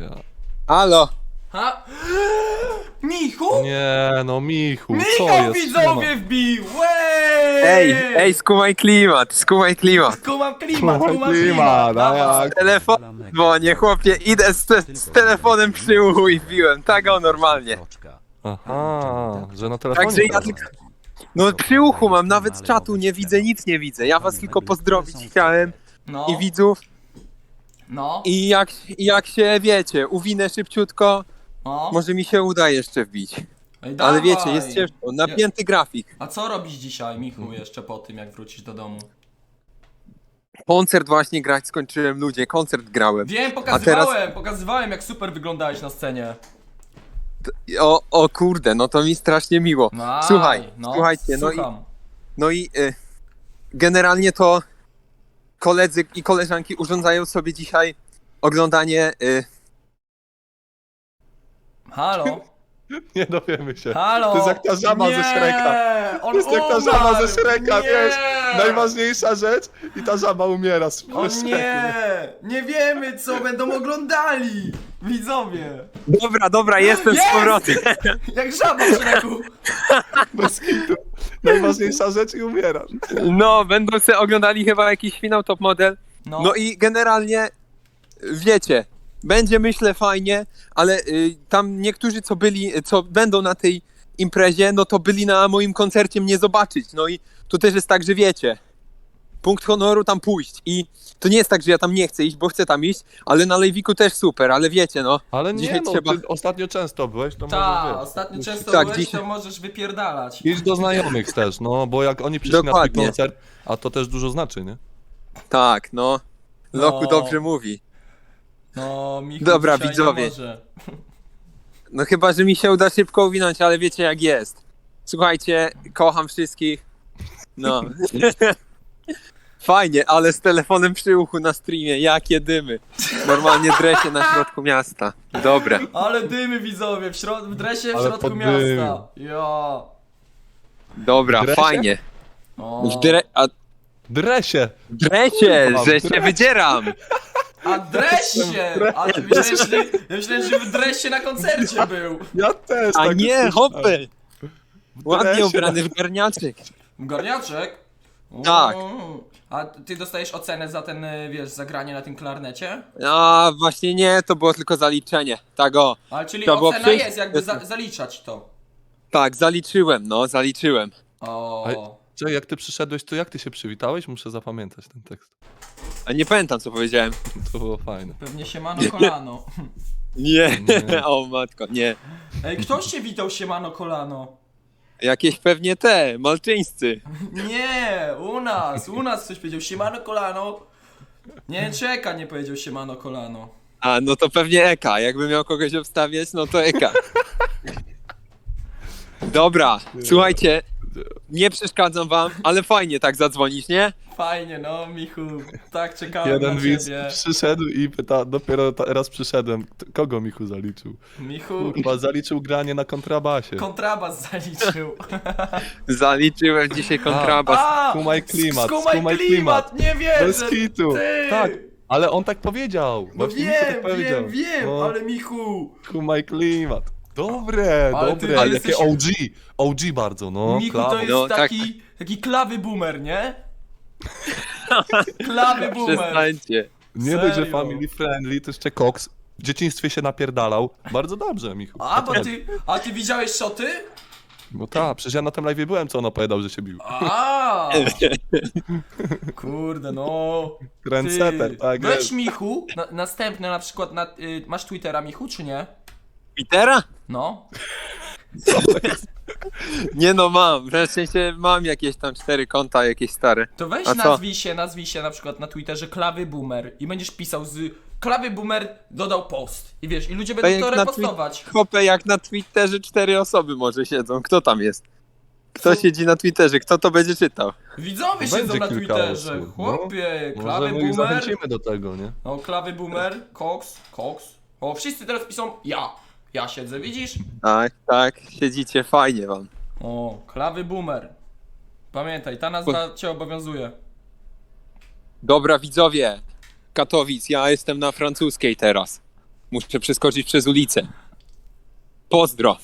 Ja. Halo! Ha? Michu? Nie, no Michu, co Michał jest? widzowie wbił! Ej, ej, skumaj klimat, skumaj klimat. Skumam klimat, Skumaj skumam klimat, klimat! a dawaj. jak? Telefon, bo nie chłopie, idę z, z telefonem przy uchu i wbiłem, tak o normalnie. Aha, że na telefonie. Także ja tylko... No przy uchu mam, nawet czatu nie widzę, nic nie widzę. Ja was tylko pozdrowić chciałem No, i widzów. No, I jak, i jak się wiecie, uwinę szybciutko, no. może mi się uda jeszcze wbić. Ej, Ale dawaj. wiecie, jest ciężko, napięty grafik. A co robisz dzisiaj, Michu, jeszcze po tym, jak wrócisz do domu? Koncert właśnie grać skończyłem, ludzie, koncert grałem. Wiem, pokazywałem, pokazywałem, jak super wyglądałeś na scenie. O, o kurde, no to mi strasznie miło. No, Słuchaj, no, słuchajcie, no i, słucham. no i y, generalnie to koledzy i koleżanki urządzają sobie dzisiaj oglądanie y, Halo? Nie dowiemy się. Halo? To jest jak ta żaba nie, ze Shreka. On To jest jak ta żaba umarł. ze Shreka, nie. wiesz? Najważniejsza rzecz i ta żaba umiera z O nie! Nie wiemy, co będą oglądali! Widzowie! Dobra, dobra, jestem Jest! z powrotem. Jak żaba w! Bez kitu. Najważniejsza rzecz i umierasz. No, będą sobie oglądali chyba jakiś finał top model. No, No i generalnie wiecie, będzie myślę fajnie, ale y, tam niektórzy co byli, co będą na tej imprezie, no to byli na moim koncercie mnie zobaczyć. No i to też jest tak, że wiecie. Punkt honoru tam pójść. I to nie jest tak, że ja tam nie chcę iść, bo chcę tam iść, ale na Lejwiku też super, ale wiecie, no. Ale nie, Dzisiaj no, trzeba- ty ostatnio często byłeś, to Ta, może wiesz. ostatnio często Tak, byłeś, dzisiaj- to możesz wypierdalać. Idź do znajomych też, no, bo jak oni przyszli na Dokładnie. twój koncert, a to też dużo znaczy, nie? Tak, no. Loku No. dobrze mówi. No, Michu Dobra, widzowie. No chyba, że mi się uda szybko uwinąć, ale wiecie jak jest. Słuchajcie, kocham wszystkich. No. Fajnie, ale z telefonem przy uchu na streamie, jakie dymy. Normalnie dresie na środku miasta. Dobre. Ale dymy widzowie, w, środ- w dresie w Ale środku pod miasta. dym. Ja. Dobra, Dresie? fajnie. O. W dre... A Dresie! dresie, Kurwa, że się wydzieram. A dresie! A ty myślałeś, że, ja myślałem, że w dresie na koncercie był. Ja też A tak nie, hopy. Ładnie dresie. ubrany w garniaczek. Garniaczek? O. Tak. A ty dostajesz ocenę za ten, y, wiesz, zagranie na tym klarnecie? A właśnie nie, to było tylko zaliczenie. Tak o. Ale czyli To było ocena jest, jakby za, zaliczać to. Tak, zaliczyłem, no, zaliczyłem. O. Czekaj, jak ty przyszedłeś, to jak ty się przywitałeś? Muszę zapamiętać ten tekst. A nie pamiętam co powiedziałem. To było fajne. Pewnie siemano kolano. Nie, Nie. o matko, nie. Ej, ktoś cię witał siemano kolano? Jakieś pewnie te, malczyńscy. Nie, u nas, u nas ktoś powiedział siemano kolano. Nie, czeka, nie powiedział siemano kolano. A, no to pewnie Eka. Jakby miał kogoś obstawiać, no to Eka. Dobra, słuchajcie, nie przeszkadzam wam, ale fajnie tak zadzwonić, nie? Fajnie, no, Michu, tak czekałem Jeden na widz ciebie. przyszedł i pyta, dopiero teraz przyszedłem, kogo Michu zaliczył? Michu, Chyba zaliczył granie na kontrabasie. kontrabas zaliczył. Zaliczyłem dzisiaj kontrabas. A, Skumaj klimat, skumaj skumaj klimat, nie wierzę. Bez kitu! Ty. Tak, ale on tak powiedział. No Właśnie Michu wiem, tak powiedział. wiem, wiem, No, ale Michu, Skumaj klimat. Dobre, Ale ty- dobre, ale jakie jesteś- OG, OG bardzo, no. Michu klawo. to jest No, tak. taki, taki klawy boomer, nie? Klawy boomer. Przestańcie. Nie dość, że Serio? family friendly, to jeszcze Cox. W dzieciństwie się napierdalał. Bardzo dobrze, Michu. A, bo ty, a ty widziałeś szoty? No tak, przecież ja na tym live byłem, co on opowiadał, że się bił. A, Kurde, no. Trendsetter, tak Weź jest. Michu, na, następny na przykład, na, y, masz Twittera Michu, czy nie? Petera? No. Nie no, mam. W sensie mam jakieś tam cztery konta, jakieś stare. To weź A co? nazwij się, nazwij się na przykład na Twitterze Klawy Boomer i będziesz pisał z Klawy Boomer dodał post. I wiesz, i ludzie będą jak to na repostować. Chłopie, jak na Twitterze cztery osoby może siedzą. Kto tam jest? Kto Co? siedzi na Twitterze? Kto to będzie czytał? Widzowie Będzie siedzą na kilka Twitterze. osób, Chłopie, no. Klawy Może my ich Boomer. zachęcimy do tego, nie? No, Klawy Boomer, Cox, Cox. O, wszyscy teraz piszą ja. Ja siedzę, widzisz? Tak, tak, siedzicie, fajnie wam. O, Klawy Boomer. Pamiętaj, ta nazwa cię obowiązuje. Dobra, widzowie, Katowic, ja jestem na francuskiej teraz. Muszę przeskoczyć przez ulicę. Pozdro.